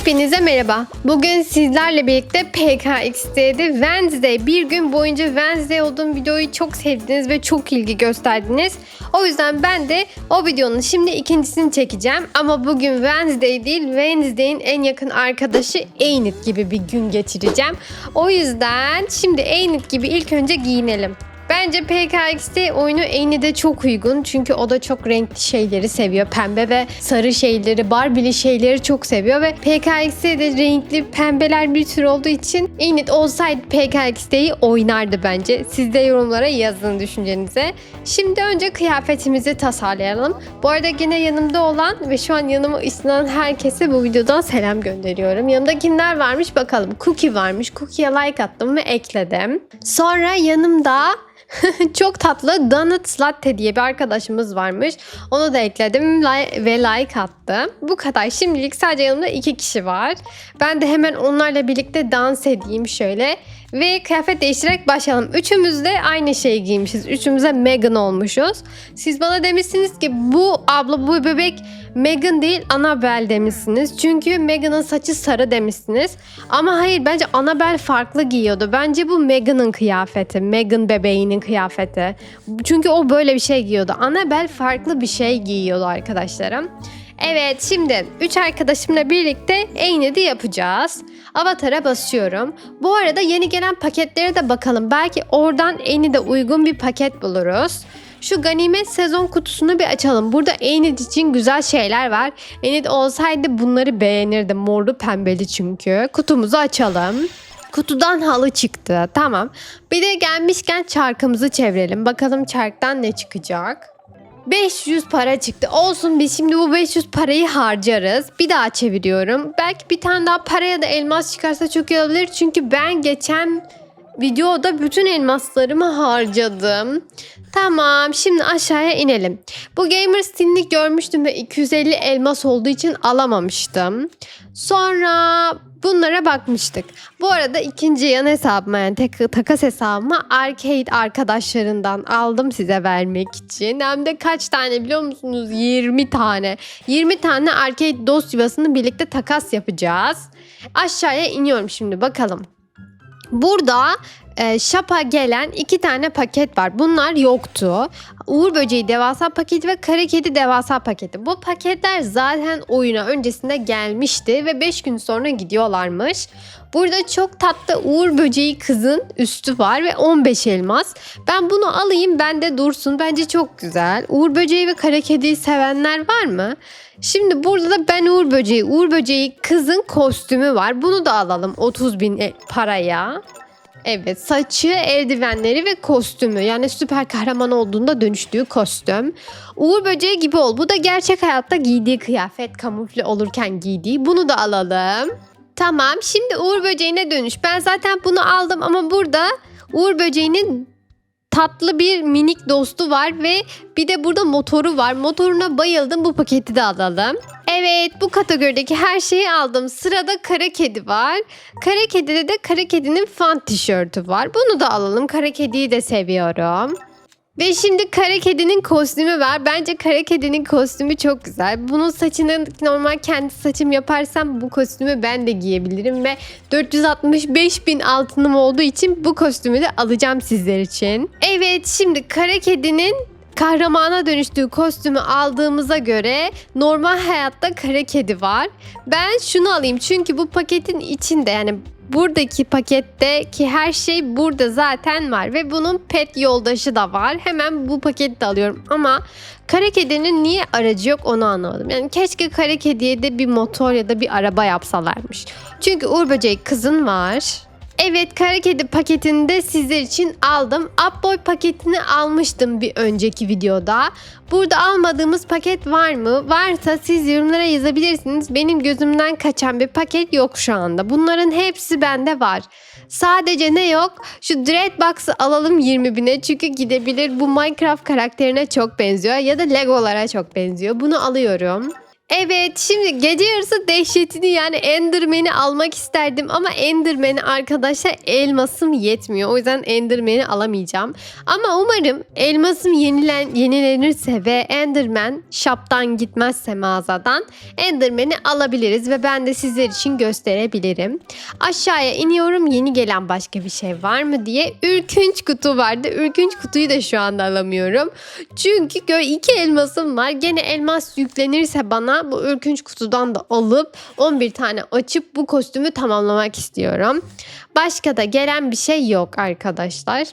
Hepinize merhaba. Bugün sizlerle birlikte PKX'de Wednesday bir gün boyunca Wednesday olduğum videoyu çok sevdiniz ve çok ilgi gösterdiniz. O yüzden ben de o videonun şimdi ikincisini çekeceğim. Ama bugün Wednesday değil Wednesday'in en yakın arkadaşı Ainit gibi bir gün geçireceğim. O yüzden şimdi Ainit gibi ilk önce giyinelim. Bence PKX'de oyunu Ainit'e çok uygun. Çünkü o da çok renkli şeyleri seviyor. Pembe ve sarı şeyleri, Barbie'li şeyleri çok seviyor. Ve PKX'de de renkli pembeler bir tür olduğu için Ainit olsaydı PKX'deyi oynardı bence. Siz de yorumlara yazın düşüncenize. Şimdi önce kıyafetimizi tasarlayalım. Bu arada yine yanımda olan ve şu an yanıma ışınlanan herkese bu videodan selam gönderiyorum. Yanımda kimler varmış bakalım. Cookie varmış. Cookie'ye like attım ve ekledim. Sonra yanımda çok tatlı Donut Latte diye bir arkadaşımız varmış. Onu da ekledim ve like attım. Bu kadar. Şimdilik sadece yanımda iki kişi var. Ben de hemen onlarla birlikte dans edeyim şöyle. Ve kıyafet değiştirerek başlayalım. Üçümüz de aynı şeyi giymişiz. Üçümüz de Megan olmuşuz. Siz bana demişsiniz ki bu abla bu bebek Megan değil Annabelle demişsiniz. Çünkü Megan'ın saçı sarı demişsiniz. Ama hayır bence Annabelle farklı giyiyordu. Bence bu Megan'ın kıyafeti. Megan bebeğinin kıyafeti. Çünkü o böyle bir şey giyiyordu. Annabelle farklı bir şey giyiyordu arkadaşlarım. Evet şimdi 3 arkadaşımla birlikte Ainit'i yapacağız. Avatar'a basıyorum. Bu arada yeni gelen paketlere de bakalım. Belki oradan Ainit'e uygun bir paket buluruz. Şu ganimet sezon kutusunu bir açalım. Burada Ainit için güzel şeyler var. Ainit olsaydı bunları beğenirdim. Morlu pembeli çünkü. Kutumuzu açalım. Kutudan halı çıktı. Tamam. Bir de gelmişken çarkımızı çevirelim. Bakalım çarktan ne çıkacak. 500 para çıktı. Olsun biz şimdi bu 500 parayı harcarız. Bir daha çeviriyorum. Belki bir tane daha paraya da elmas çıkarsa çok iyi olabilir. Çünkü ben geçen videoda bütün elmaslarımı harcadım. Tamam şimdi aşağıya inelim. Bu Gamer Steam'ini görmüştüm ve 250 elmas olduğu için alamamıştım. Sonra bunlara bakmıştık. Bu arada ikinci yan hesabıma yani tek, takas hesabıma arcade arkadaşlarından aldım size vermek için. Hem de kaç tane biliyor musunuz? 20 tane. 20 tane arcade dost yuvasını birlikte takas yapacağız. Aşağıya iniyorum şimdi bakalım. Burada e, Shop'a gelen iki tane paket var. Bunlar yoktu. Uğur Böceği devasa paketi ve Kara Kedi devasa paketi. Bu paketler zaten oyuna öncesinde gelmişti ve 5 gün sonra gidiyorlarmış. Burada çok tatlı Uğur Böceği kızın üstü var ve 15 elmas. Ben bunu alayım bende dursun. Bence çok güzel. Uğur Böceği ve Kara Kedi'yi sevenler var mı? Şimdi burada da ben Uğur Böceği, Uğur Böceği kızın kostümü var. Bunu da alalım 30 bin paraya. Evet saçı, eldivenleri ve kostümü yani süper kahraman olduğunda dönüştüğü kostüm. Uğur böceği gibi ol. Bu da gerçek hayatta giydiği kıyafet kamufle olurken giydiği. Bunu da alalım. Tamam şimdi Uğur böceğine dönüş. Ben zaten bunu aldım ama burada Uğur böceğinin tatlı bir minik dostu var ve bir de burada motoru var. Motoruna bayıldım. Bu paketi de alalım. Evet bu kategorideki her şeyi aldım. Sırada kara kedi var. Kara kedide de kara kedinin fan tişörtü var. Bunu da alalım. Kara kediyi de seviyorum. Ve şimdi kara kedinin kostümü var. Bence kara kedinin kostümü çok güzel. Bunun saçını normal kendi saçım yaparsam bu kostümü ben de giyebilirim. Ve 465 bin altınım olduğu için bu kostümü de alacağım sizler için. Evet şimdi kara kedinin kahramana dönüştüğü kostümü aldığımıza göre normal hayatta kara kedi var. Ben şunu alayım çünkü bu paketin içinde yani buradaki paketteki her şey burada zaten var ve bunun pet yoldaşı da var. Hemen bu paketi de alıyorum ama kara kedinin niye aracı yok onu anlamadım. Yani keşke kara kediye de bir motor ya da bir araba yapsalarmış. Çünkü Uğur Böcek kızın var. Evet kara kedi paketini de sizler için aldım. Upboy paketini almıştım bir önceki videoda. Burada almadığımız paket var mı? Varsa siz yorumlara yazabilirsiniz. Benim gözümden kaçan bir paket yok şu anda. Bunların hepsi bende var. Sadece ne yok? Şu Dreadbox'ı alalım 20 bine çünkü gidebilir. Bu Minecraft karakterine çok benziyor ya da Legolara çok benziyor. Bunu alıyorum. Evet şimdi gece yarısı dehşetini yani Enderman'i almak isterdim ama Enderman'i arkadaşlar elmasım yetmiyor. O yüzden Enderman'i alamayacağım. Ama umarım elmasım yenilen, yenilenirse ve Enderman shop'tan gitmezse mağazadan Enderman'i alabiliriz ve ben de sizler için gösterebilirim. Aşağıya iniyorum yeni gelen başka bir şey var mı diye. Ürkünç kutu vardı. Ürkünç kutuyu da şu anda alamıyorum. Çünkü iki elmasım var. Gene elmas yüklenirse bana bu ürkünç kutudan da alıp 11 tane açıp bu kostümü tamamlamak istiyorum. Başka da gelen bir şey yok arkadaşlar.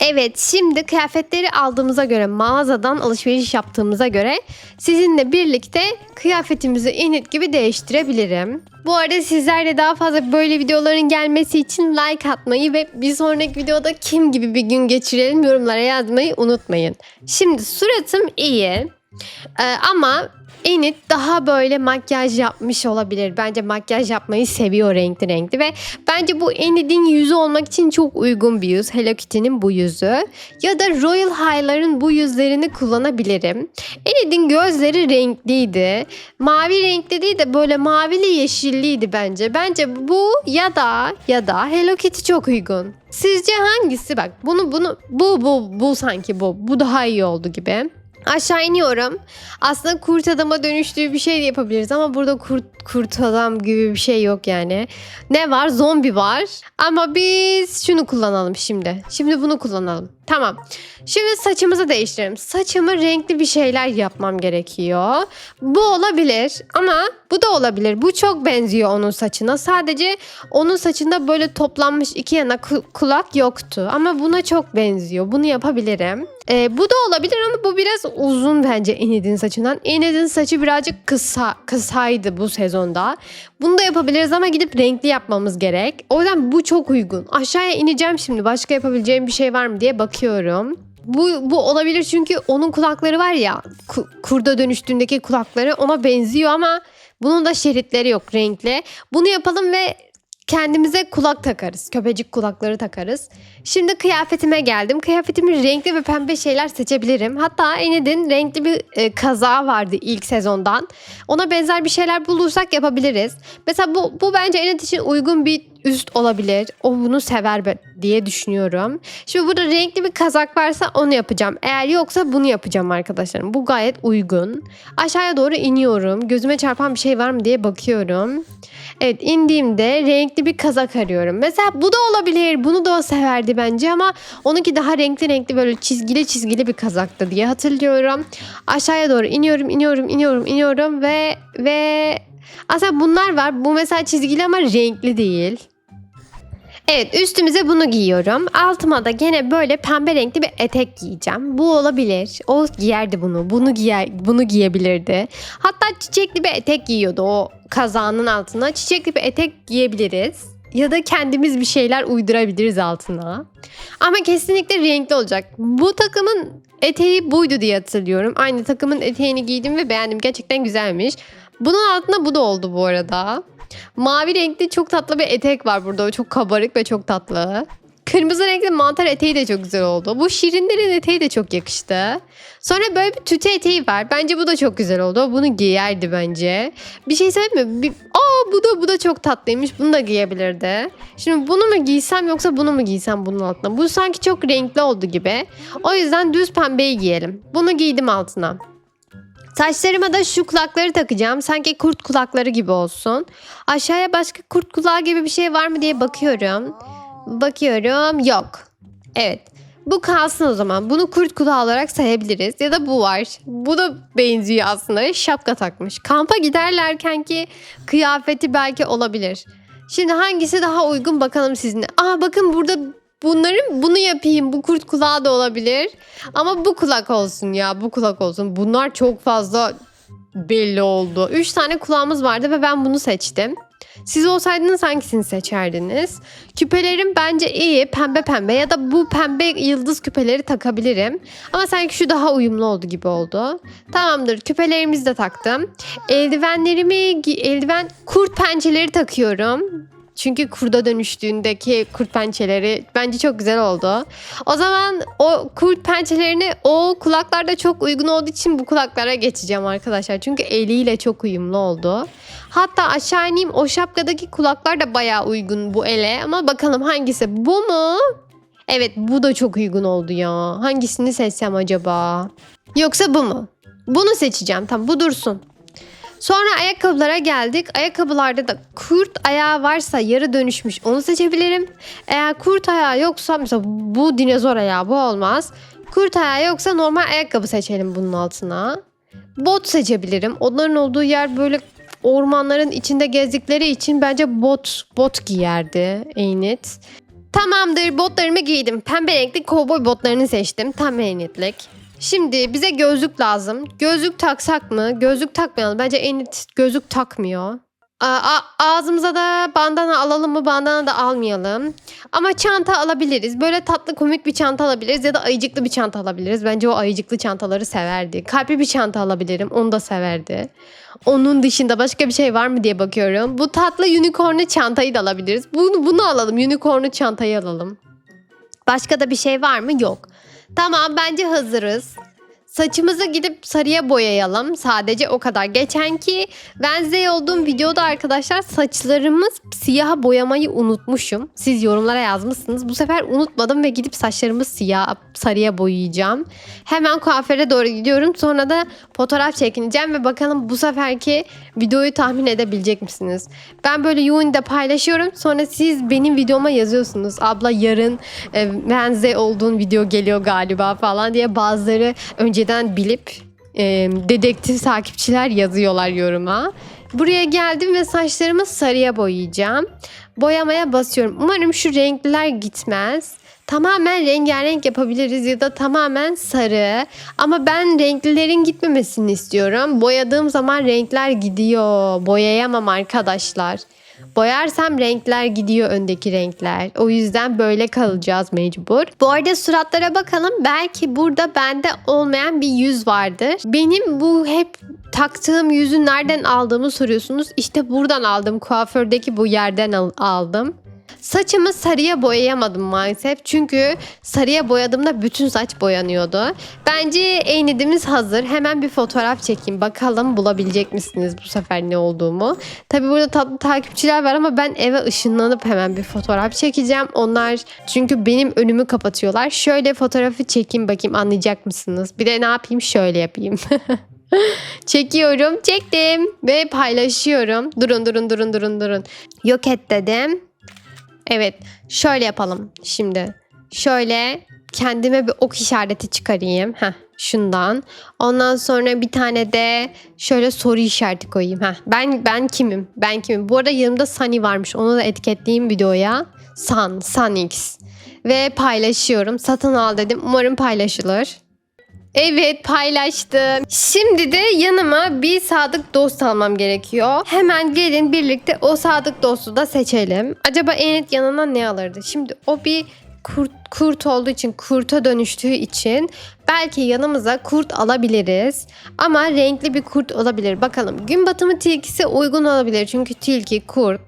Evet şimdi kıyafetleri aldığımıza göre mağazadan alışveriş yaptığımıza göre sizinle birlikte kıyafetimizi init gibi değiştirebilirim. Bu arada sizlerle daha fazla böyle videoların gelmesi için like atmayı ve bir sonraki videoda kim gibi bir gün geçirelim yorumlara yazmayı unutmayın. Şimdi suratım iyi Ee, ama Enid daha böyle makyaj yapmış olabilir. Bence makyaj yapmayı seviyor renkli renkli ve bence bu Enid'in yüzü olmak için çok uygun bir yüz. Hello Kitty'nin bu yüzü. Ya da Royal High'ların bu yüzlerini kullanabilirim. Enid'in gözleri renkliydi. Mavi renkli değil de böyle mavili yeşilliydi bence. Bence bu ya da ya da Hello Kitty çok uygun. Sizce hangisi? Bak bunu bunu bu bu bu sanki bu. Bu daha iyi oldu gibi. Aşağı iniyorum. Aslında kurt adama dönüştüğü bir şey de yapabiliriz ama burada kurt, kurt adam gibi bir şey yok yani. Ne var? Zombi var. Ama biz şunu kullanalım şimdi. Şimdi bunu kullanalım. Tamam. Şimdi saçımızı değiştirelim. Saçımı renkli bir şeyler yapmam gerekiyor. Bu olabilir ama bu da olabilir. Bu çok benziyor onun saçına. Sadece onun saçında böyle toplanmış iki yana ku- kulak yoktu. Ama buna çok benziyor. Bunu yapabilirim. Ee, bu da olabilir ama bu biraz uzun bence Enid'in saçından. Enid'in saçı birazcık kısa kısaydı bu sezonda. Bunu da yapabiliriz ama gidip renkli yapmamız gerek. O yüzden bu çok uygun. Aşağıya ineceğim şimdi. Başka yapabileceğim bir şey var mı diye bakıyorum. Bu, bu olabilir çünkü onun kulakları var ya ku- kurda dönüştüğündeki kulakları ona benziyor ama bunun da şeritleri yok renkli. Bunu yapalım ve kendimize kulak takarız. Köpecik kulakları takarız. Şimdi kıyafetime geldim. Kıyafetimi renkli ve pembe şeyler seçebilirim. Hatta Enid'in renkli bir e, kazağı vardı ilk sezondan. Ona benzer bir şeyler bulursak yapabiliriz. Mesela bu, bu bence Enid için uygun bir üst olabilir. O bunu sever diye düşünüyorum. Şimdi burada renkli bir kazak varsa onu yapacağım. Eğer yoksa bunu yapacağım arkadaşlarım. Bu gayet uygun. Aşağıya doğru iniyorum. Gözüme çarpan bir şey var mı diye bakıyorum. Evet indiğimde renkli bir kazak arıyorum. Mesela bu da olabilir. Bunu da o severdi bence ama onunki daha renkli renkli böyle çizgili çizgili bir kazaktı diye hatırlıyorum. Aşağıya doğru iniyorum, iniyorum, iniyorum, iniyorum ve ve aslında bunlar var. Bu mesela çizgili ama renkli değil. Evet üstümüze bunu giyiyorum. Altıma da gene böyle pembe renkli bir etek giyeceğim. Bu olabilir. O giyerdi bunu. Bunu giyer, bunu giyebilirdi. Hatta çiçekli bir etek giyiyordu o kazağının altına. Çiçekli bir etek giyebiliriz. Ya da kendimiz bir şeyler uydurabiliriz altına. Ama kesinlikle renkli olacak. Bu takımın eteği buydu diye hatırlıyorum. Aynı takımın eteğini giydim ve beğendim. Gerçekten güzelmiş. Bunun altında bu da oldu bu arada. Mavi renkli çok tatlı bir etek var burada. Çok kabarık ve çok tatlı. Kırmızı renkli mantar eteği de çok güzel oldu. Bu şirinlerin eteği de çok yakıştı. Sonra böyle bir tüte eteği var. Bence bu da çok güzel oldu. Bunu giyerdi bence. Bir şey söyleyeyim mi? Bir... Aa bu da bu da çok tatlıymış. Bunu da giyebilirdi. Şimdi bunu mu giysem yoksa bunu mu giysem bunun altına? Bu sanki çok renkli oldu gibi. O yüzden düz pembeyi giyelim. Bunu giydim altına. Saçlarıma da şu kulakları takacağım. Sanki kurt kulakları gibi olsun. Aşağıya başka kurt kulağı gibi bir şey var mı diye bakıyorum. Bakıyorum. Yok. Evet. Bu kalsın o zaman. Bunu kurt kulağı olarak sayabiliriz. Ya da bu var. Bu da benziyor aslında. Şapka takmış. Kampa giderlerken ki kıyafeti belki olabilir. Şimdi hangisi daha uygun bakalım sizinle. Aa bakın burada bunların bunu yapayım. Bu kurt kulağı da olabilir. Ama bu kulak olsun ya. Bu kulak olsun. Bunlar çok fazla belli oldu. Üç tane kulağımız vardı ve ben bunu seçtim. Siz olsaydınız hangisini seçerdiniz? Küpelerim bence iyi. Pembe pembe ya da bu pembe yıldız küpeleri takabilirim. Ama sanki şu daha uyumlu oldu gibi oldu. Tamamdır. Küpelerimizi de taktım. Eldivenlerimi, eldiven kurt pençeleri takıyorum. Çünkü kurda dönüştüğündeki kurt pençeleri bence çok güzel oldu. O zaman o kurt pençelerini o kulaklarda çok uygun olduğu için bu kulaklara geçeceğim arkadaşlar. Çünkü eliyle çok uyumlu oldu. Hatta aşağı ineyim o şapkadaki kulaklar da bayağı uygun bu ele. Ama bakalım hangisi bu mu? Evet bu da çok uygun oldu ya. Hangisini seçsem acaba? Yoksa bu mu? Bunu seçeceğim. Tamam bu dursun. Sonra ayakkabılara geldik. Ayakkabılarda da kurt ayağı varsa yarı dönüşmüş onu seçebilirim. Eğer kurt ayağı yoksa mesela bu dinozor ayağı bu olmaz. Kurt ayağı yoksa normal ayakkabı seçelim bunun altına. Bot seçebilirim. Onların olduğu yer böyle ormanların içinde gezdikleri için bence bot bot giyerdi Eynit. Tamamdır botlarımı giydim. Pembe renkli kovboy botlarını seçtim. Tam Eynitlik. Şimdi bize gözlük lazım. Gözlük taksak mı? Gözlük takmayalım. Bence Eynit gözlük takmıyor. A- ağzımıza da bandana alalım mı? Bandana da almayalım. Ama çanta alabiliriz. Böyle tatlı komik bir çanta alabiliriz ya da ayıcıklı bir çanta alabiliriz. Bence o ayıcıklı çantaları severdi. Kalpli bir çanta alabilirim. Onu da severdi. Onun dışında başka bir şey var mı diye bakıyorum. Bu tatlı unicornlu çantayı da alabiliriz. Bunu, bunu alalım. Unicornlu çantayı alalım. Başka da bir şey var mı? Yok. Tamam bence hazırız. Saçımızı gidip sarıya boyayalım. Sadece o kadar. Geçenki Wednesday olduğum videoda arkadaşlar saçlarımız siyaha boyamayı unutmuşum. Siz yorumlara yazmışsınız. Bu sefer unutmadım ve gidip saçlarımı siyah sarıya boyayacağım. Hemen kuaföre doğru gidiyorum. Sonra da fotoğraf çekineceğim ve bakalım bu seferki videoyu tahmin edebilecek misiniz? Ben böyle Yuani'de paylaşıyorum. Sonra siz benim videoma yazıyorsunuz. Abla yarın e, Wednesday olduğun video geliyor galiba falan diye bazıları önceden bilip e, dedektif takipçiler yazıyorlar yoruma. Buraya geldim ve saçlarımı sarıya boyayacağım. Boyamaya basıyorum. Umarım şu renkliler gitmez. Tamamen rengarenk yapabiliriz ya da tamamen sarı. Ama ben renklilerin gitmemesini istiyorum. Boyadığım zaman renkler gidiyor. Boyayamam arkadaşlar. Boyarsam renkler gidiyor öndeki renkler. O yüzden böyle kalacağız mecbur. Bu arada suratlara bakalım. Belki burada bende olmayan bir yüz vardır. Benim bu hep taktığım yüzü nereden aldığımı soruyorsunuz. İşte buradan aldım. Kuafördeki bu yerden al- aldım. Saçımı sarıya boyayamadım maalesef. Çünkü sarıya boyadığımda bütün saç boyanıyordu. Bence eynidimiz hazır. Hemen bir fotoğraf çekeyim. Bakalım bulabilecek misiniz bu sefer ne olduğumu. Tabii burada tatlı takipçiler var ama ben eve ışınlanıp hemen bir fotoğraf çekeceğim. Onlar çünkü benim önümü kapatıyorlar. Şöyle fotoğrafı çekeyim bakayım anlayacak mısınız? Bir de ne yapayım? Şöyle yapayım. Çekiyorum, çektim ve paylaşıyorum. Durun, durun, durun, durun, durun. Yok et dedim. Evet, şöyle yapalım şimdi. Şöyle kendime bir ok işareti çıkarayım. Heh, şundan. Ondan sonra bir tane de şöyle soru işareti koyayım. Heh, ben ben kimim? Ben kimim? Bu arada yanımda Sunny varmış. Onu da etiketleyeyim videoya. Sun, Sunix. Ve paylaşıyorum. Satın al dedim. Umarım paylaşılır. Evet paylaştım. Şimdi de yanıma bir sadık dost almam gerekiyor. Hemen gelin birlikte o sadık dostu da seçelim. Acaba Enet yanına ne alırdı? Şimdi o bir kurt, kurt olduğu için, kurta dönüştüğü için belki yanımıza kurt alabiliriz. Ama renkli bir kurt olabilir. Bakalım gün batımı tilkisi uygun olabilir. Çünkü tilki, kurt.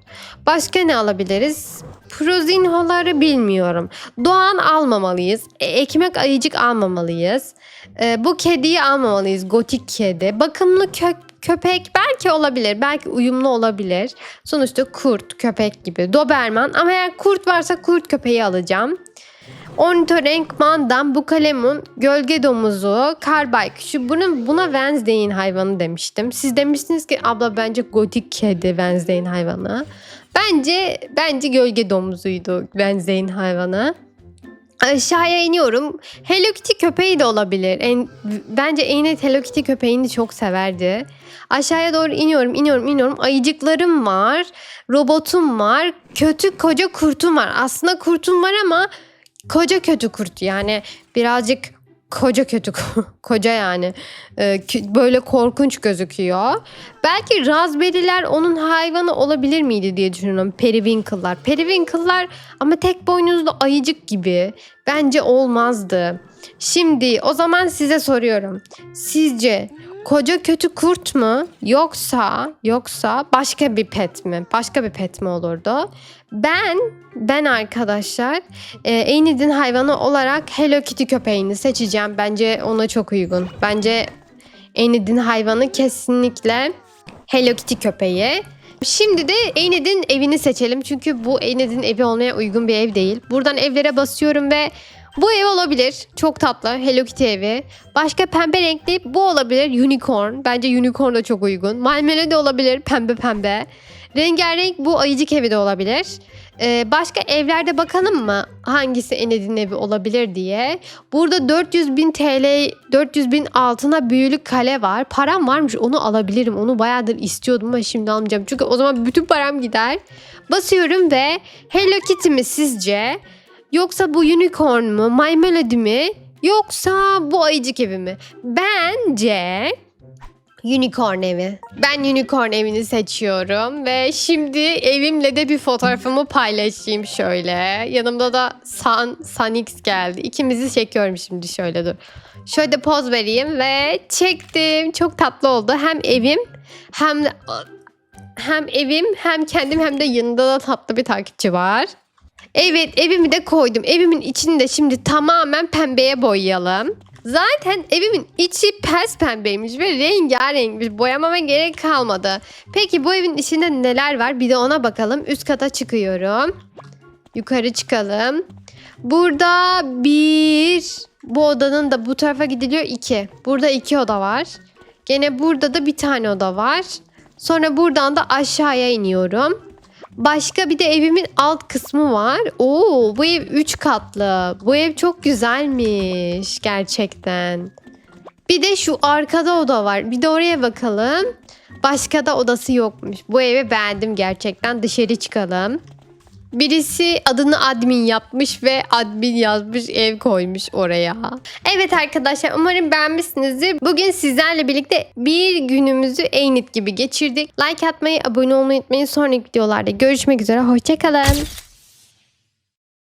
Başka ne alabiliriz? Prozinhoları bilmiyorum. Doğan almamalıyız. E, ekmek ayıcık almamalıyız. E, bu kediyi almamalıyız. Gotik kedi. Bakımlı kök köpek belki olabilir. Belki uyumlu olabilir. Sonuçta kurt, köpek gibi. Doberman ama eğer kurt varsa kurt köpeği alacağım. Ornitorenk mandam, bu kalemun, gölge domuzu, kar baykuşu. Bunun, buna Wednesday'in hayvanı demiştim. Siz demiştiniz ki abla bence gotik kedi Wednesday'in hayvanı. Bence bence gölge domuzuydu Wednesday'in hayvanı. Aşağıya iniyorum. Hello Kitty köpeği de olabilir. En, bence Eynet Hello Kitty köpeğini çok severdi. Aşağıya doğru iniyorum, iniyorum, iniyorum. Ayıcıklarım var. Robotum var. Kötü koca kurtum var. Aslında kurtum var ama koca kötü kurt. Yani birazcık koca kötü koca yani Ee, böyle korkunç gözüküyor. Belki raspberry'ler onun hayvanı olabilir miydi diye düşünüyorum. Periwinkle'lar. Periwinkle'lar ama tek boynuzlu ayıcık gibi. Bence olmazdı. Şimdi o zaman size soruyorum. Sizce Koca kötü kurt mu? Yoksa yoksa başka bir pet mi? Başka bir pet mi olurdu? Ben ben arkadaşlar e, Enid'in hayvanı olarak Hello Kitty köpeğini seçeceğim. Bence ona çok uygun. Bence Enid'in hayvanı kesinlikle Hello Kitty köpeği. Şimdi de Enid'in evini seçelim. Çünkü bu Enid'in evi olmaya uygun bir ev değil. Buradan evlere basıyorum ve bu ev olabilir. Çok tatlı. Hello Kitty evi. Başka pembe renkli bu olabilir. Unicorn. Bence unicorn da çok uygun. My Melody olabilir. Pembe pembe. Rengarenk bu ayıcık evi de olabilir. Ee, başka evlerde bakalım mı? Hangisi Enid'in evi olabilir diye. Burada 400 bin TL, 400 bin altına büyülü kale var. Param varmış onu alabilirim. Onu bayağıdır istiyordum ama şimdi almayacağım. Çünkü o zaman bütün param gider. Basıyorum ve Hello Kitty mi sizce? Yoksa bu unicorn mu? My Melody mi? Yoksa bu ayıcık evi mi? Bence unicorn evi. Ben unicorn evini seçiyorum ve şimdi evimle de bir fotoğrafımı paylaşayım şöyle. Yanımda da San, Sanix geldi. İkimizi çekiyorum şimdi şöyle dur. Şöyle poz vereyim ve çektim. Çok tatlı oldu. Hem evim hem hem evim hem kendim hem de yanında da tatlı bir takipçi var. Evet evimi de koydum. Evimin içini de şimdi tamamen pembeye boyayalım. Zaten evimin içi pes pembeymiş ve rengarenkmiş. Boyamama gerek kalmadı. Peki bu evin içinde neler var? Bir de ona bakalım. Üst kata çıkıyorum. Yukarı çıkalım. Burada bir... Bu odanın da bu tarafa gidiliyor iki. Burada iki oda var. Gene burada da bir tane oda var. Sonra buradan da aşağıya iniyorum. Başka bir de evimin alt kısmı var. Oo, bu ev 3 katlı. Bu ev çok güzelmiş gerçekten. Bir de şu arkada oda var. Bir de oraya bakalım. Başka da odası yokmuş. Bu evi beğendim gerçekten. Dışarı çıkalım. Birisi adını admin yapmış ve admin yazmış ev koymuş oraya. Evet arkadaşlar umarım beğenmişsinizdir. Bugün sizlerle birlikte bir günümüzü Aynit gibi geçirdik. Like atmayı, abone olmayı unutmayın. Sonraki videolarda görüşmek üzere. Hoşçakalın.